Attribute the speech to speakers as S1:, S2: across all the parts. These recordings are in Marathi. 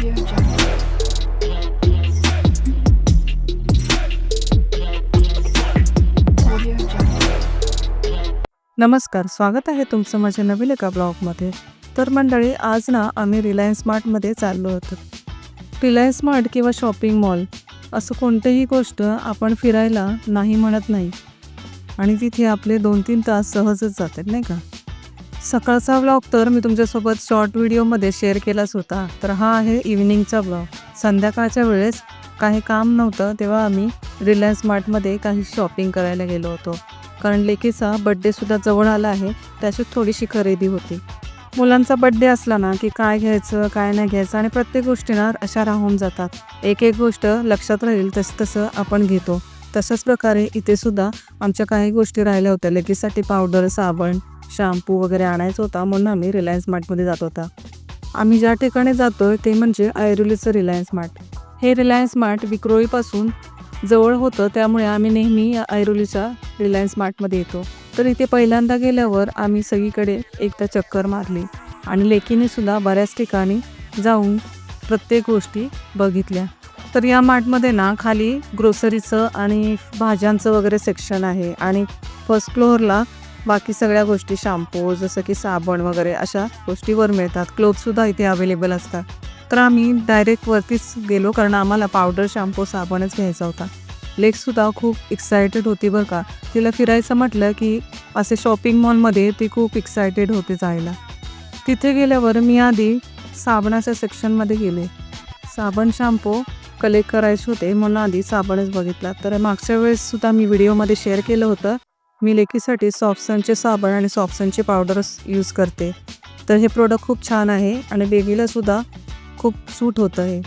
S1: नमस्कार स्वागत आहे तुमचं माझ्या नवीन एका ब्लॉगमध्ये. तर मंडळी आज ना आम्ही रिलायन्स स्मार्टमध्ये चाललो होतो. रिलायन्स स्मार्ट किंवा शॉपिंग मॉल असं कोणतीही गोष्ट आपण फिरायला नाही म्हणत नाही. आणि तिथे आपले दोन तीन तास सहजच जातात नाही का? सकाळचा ब्लॉग तर मी तुमच्यासोबत शॉर्ट व्हिडिओमध्ये शेअर केलाच होता. तर हा आहे इव्हिनिंगचा ब्लॉग संध्याकाळच्या वेळेस काही काम नव्हतं तेव्हा आम्ही रिलायन्स स्मार्टमध्ये काही शॉपिंग करायला गेलो होतो. कारण लेकीचा बड्डेसुद्धा जवळ आला आहे त्याची थोडीशी खरेदी होती. मुलांचा बड्डे असला ना की काय घ्यायचं काय नाही घ्यायचं आणि प्रत्येक गोष्टी ना अशा राहून जातात. एक एक गोष्ट लक्षात राहील तसं तसं आपण घेतो. तशाच प्रकारे इथे सुद्धा आमच्या काही गोष्टी राहिल्या होत्या. लेकीसाठी पावडर साबण शॅम्पू वगैरे आणायचा होता म्हणून आम्ही रिलायन्स मार्टमध्ये जात होता. आम्ही ज्या ठिकाणी जातो आहे ते म्हणजे ऐरोलीचं रिलायन्स मार्ट हे रिलायन्स मार्ट विक्रोळीपासून जवळ होतं त्यामुळे आम्ही नेहमी ऐरोलीच्या रिलायन्स मार्टमध्ये येतो. तर इथे पहिल्यांदा गेल्यावर आम्ही सगळीकडे एकदा चक्कर मारली. आणि लेकीनेसुद्धा बऱ्याच ठिकाणी जाऊन प्रत्येक गोष्टी बघितल्या. तर या मार्टमध्ये ना खाली ग्रोसरीचं आणि भाज्यांचं वगैरे सेक्शन आहे. आणि फर्स्ट फ्लोअरला बाकी सगळ्या गोष्टी शॅम्पू जसं की साबण वगैरे अशा गोष्टीवर मिळतात. क्लोथसुद्धा इथे अवेलेबल असतात. तर आम्ही डायरेक्ट वरतीच गेलो कारण आम्हाला पावडर शॅम्पू साबणच घ्यायचा होता. लेकसुद्धा खूप एक्सायटेड होती बरं का. तिला फिरायचं म्हटलं की असे शॉपिंग मॉलमध्ये ती खूप एक्सायटेड होते जायला. तिथे गेल्यावर मी आधी साबणाच्या सेक्शनमध्ये गेले. साबण शॅम्पू कलेक्ट करायचे होते म्हणून आधी साबणच बघितला. तर मागच्या वेळेससुद्धा मी व्हिडिओमध्ये शेअर केलं होतं. मी लेकीसाठी सॉफ्टसनचे साबण आणि सॉफ्टसनचे पावडर्स यूज करते. तर हे प्रोडक्ट खूप छान आहे आणि बेबीलासुद्धा खूप सूट होतं हे.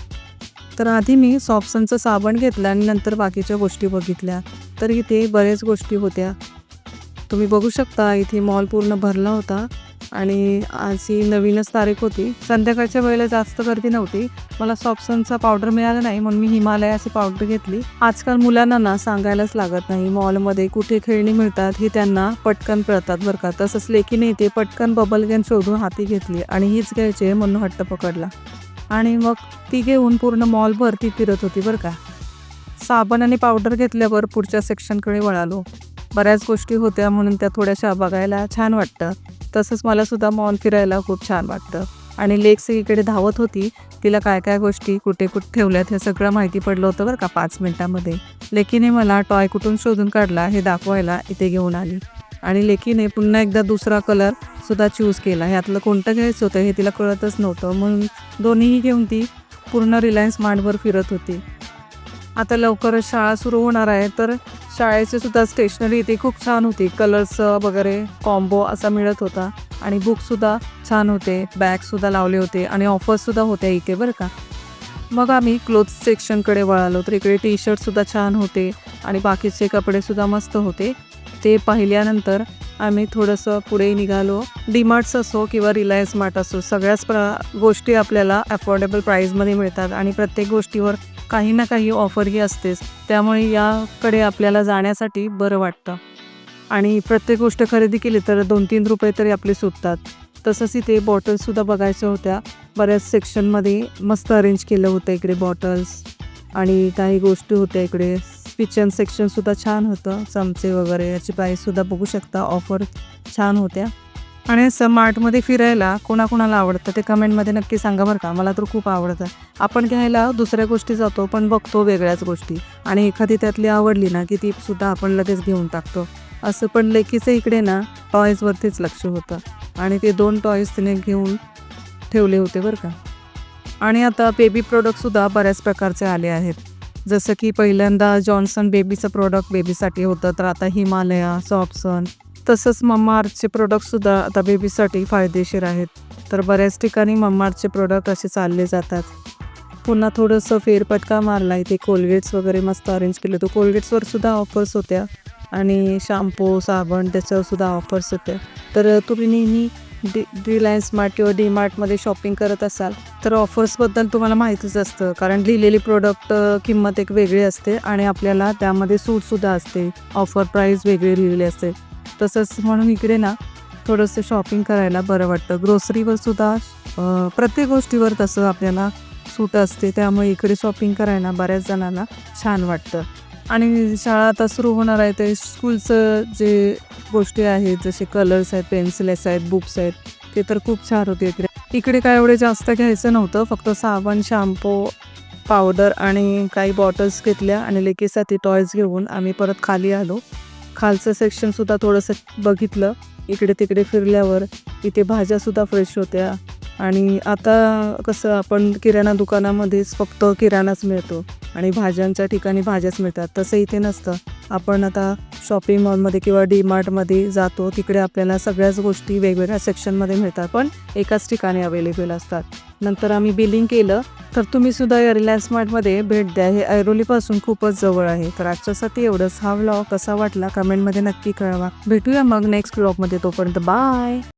S1: तर आधी मी सॉफ्टसनचं साबण घेतलं आणि नंतर बाकीच्या गोष्टी बघितल्या. तर इथे बऱ्याच गोष्टी होत्या. तुम्ही बघू शकता इथे मॉल पूर्ण भरला होता. आणि आज ही नवीनच तारीख होती. संध्याकाळच्या वेळेला जास्त गर्दी नव्हती. मला सॉफ्टसनचा पावडर मिळाला नाही म्हणून मी हिमालयाची पावडर घेतली. आजकाल मुलांना ना सांगायलाच लागत नाही मॉलमध्ये कुठे खेळणी मिळतात हे त्यांना पटकन कळतात बरं का. तसंच लेकीने ते पटकन बबल गेम शोधून हाती घेतली आणि हीच घ्यायची म्हणून हट्ट पकडला. आणि मग ती घेऊन पूर्ण मॉलभर ती फिरत होती बरं का. साबण आणि पावडर घेतल्यावर पुढच्या सेक्शनकडे वळालो. बऱ्याच गोष्टी होत्या म्हणून त्या थोड्याशा बघायला छान वाटतं. तसंच मलासुद्धा मॉल फिरायला खूप छान वाटतं. आणि लेक सगळीकडे धावत होती. तिला काय काय गोष्टी कुठे कुठे ठेवल्यात हे सगळं माहिती पडलं होतं बरं का पाच मिनटामध्ये. लेकीने मला टॉय कुठून शोधून काढला हे दाखवायला इथे घेऊन आली. आणि लेकीने पुन्हा एकदा दुसरा कलर सुद्धा चूज केला. ह्यातलं कोणतं घ्यायचं होतं हे तिला कळतच नव्हतं. म्हणून दोन्हीही घेऊन ती पूर्ण रिलायन्स मार्टवर फिरत होती. आता लवकरच शाळा सुरू होणार आहे तर शाळेची सुद्धा स्टेशनरी इथे खूप छान होती. कलर्स वगैरे कॉम्बो असा मिळत होता आणि बुकसुद्धा छान होते. बॅगसुद्धा लावले होते आणि ऑफर्ससुद्धा होत्या इथे बरं का. मग आम्ही क्लोथ सेक्शनकडे वळालो तर इकडे टी शर्टसुद्धा छान होते आणि बाकीचे कपडेसुद्धा मस्त होते. ते पाहिल्यानंतर आम्ही थोडंसं पुढे निघालो. डीमार्ट्स असो किंवा रिलायन्स मार्ट असो सगळ्याच प्र गोष्टी आपल्याला अफोर्डेबल प्राईजमध्ये मिळतात आणि प्रत्येक गोष्टीवर काही ना काही ऑफरही असतेच. त्यामुळे याकडे आपल्याला जाण्यासाठी बरं वाटतं. आणि प्रत्येक गोष्ट खरेदी केली तर दोन तीन रुपये तरी आपले सुटतात. तसंच इथे बॉटल्ससुद्धा बघायच्या होत्या. बऱ्याच सेक्शनमध्ये मस्त अरेंज केलं होतं इकडे बॉटल्स आणि काही गोष्टी होत्या इकडे. किचन सेक्शनसुद्धा छान होतं. चमचे वगैरे याची प्राईससुद्धा बघू शकता. ऑफर छान होत्या. आणि असं मार्टमध्ये फिरायला कोणाकोणाला आवडतं ते कमेंटमध्ये नक्की सांगा बरं का. मला तर खूप आवडतं. आपण घ्यायला दुसऱ्या गोष्टी जातो पण बघतो वेगळ्याच गोष्टी. आणि एखादी त्यातली आवडली ना की ती सुद्धा आपण लगेच घेऊन टाकतो. असं पण लेकीचं इकडे ना टॉयजवरतीच लक्ष होतं. आणि ते दोन टॉयज तिने घेऊन ठेवले होते बरं का. आणि आता बेबी प्रोडक्टसुद्धा बऱ्याच प्रकारचे आले आहेत. जसं की पहिल्यांदा जॉन्सन बेबीचं प्रोडक्ट बेबीसाठी होतं तर आता हिमालया सॉप्सन तसंच मम्माअर्थचे प्रोडक्टसुद्धा आता बेबीसाठी फायदेशीर आहेत. तर बऱ्याच ठिकाणी मम्माअर्थचे प्रोडक्ट असे चालले जातात. पुन्हा थोडंसं फेरपटका मारला इथे कोलगेट्स वगैरे मस्त अरेंज केलं तर कोलगेट्सवर सुद्धा ऑफर्स होत्या. आणि शॅम्पू साबण त्याच्यावर सुद्धा ऑफर्स होत्या. तर तुम्ही नेहमी डी रिलायन्स मार्ट किंवा डी मार्टमध्ये शॉपिंग करत असाल तर ऑफर्सबद्दल तुम्हाला माहितीच असतं. कारण लिहिलेली प्रोडक्ट किंमत एक वेगळी असते आणि आपल्याला त्यामध्ये सूटसुद्धा असते. ऑफर प्राईस वेगळी लिहिलेली असते. तसंच म्हणून इकडे ना थोडंसं शॉपिंग करायला बरं वाटतं. ग्रोसरीवर सुद्धा प्रत्येक गोष्टीवर तसं आपल्याला सूट असते. त्यामुळे इकडे शॉपिंग करायला बऱ्याच जणांना छान वाटतं. आणि शाळा आता सुरू होणार आहे ते स्कूलचं जे गोष्टी आहेत जसे कलर्स आहेत पेन्सिल्स आहेत बुक्स आहेत ते तर खूप छान होते इकडे. इकडे काय एवढे जास्त घ्यायचं नव्हतं फक्त साबण शॅम्पू पावडर आणि काही बॉटल्स घेतल्या आणि लेकीसाठी टॉयज घेऊन आम्ही परत खाली आलो. खालचं सेक्शनसुद्धा थोडंसं बघितलं. इकडे तिकडे फिरल्यावर इथे भाज्यासुद्धा फ्रेश होत्या. आणि आता कसं आपण किराणा दुकानामध्येच फक्त किराणाच मिळतो आणि भाज्यांच्या ठिकाणी भाज्याच मिळतात. तसं इथे नसतं. आपण आता शॉपिंग मॉलमध्ये किंवा डी मार्टमध्ये जातो तिकडे आपल्याला सगळ्याच गोष्टी वेगवेगळ्या सेक्शनमध्ये मिळतात. पण एकाच ठिकाणी अवेलेबल असतात. नंतर आम्ही बिलिंग केलं. तर तुम्ही सुद्धा या रिलायन्स मार्टमध्ये भेट द्या. हे ऐरोलीपासून खूपच जवळ आहे. तर आजच्यासाठी एवढंच. हा व्लॉग कसा वाटला? कमेंटमध्ये नक्की कळवा. भेटूया मग नेक्स्ट व्लॉगमध्ये तोपर्यंत बाय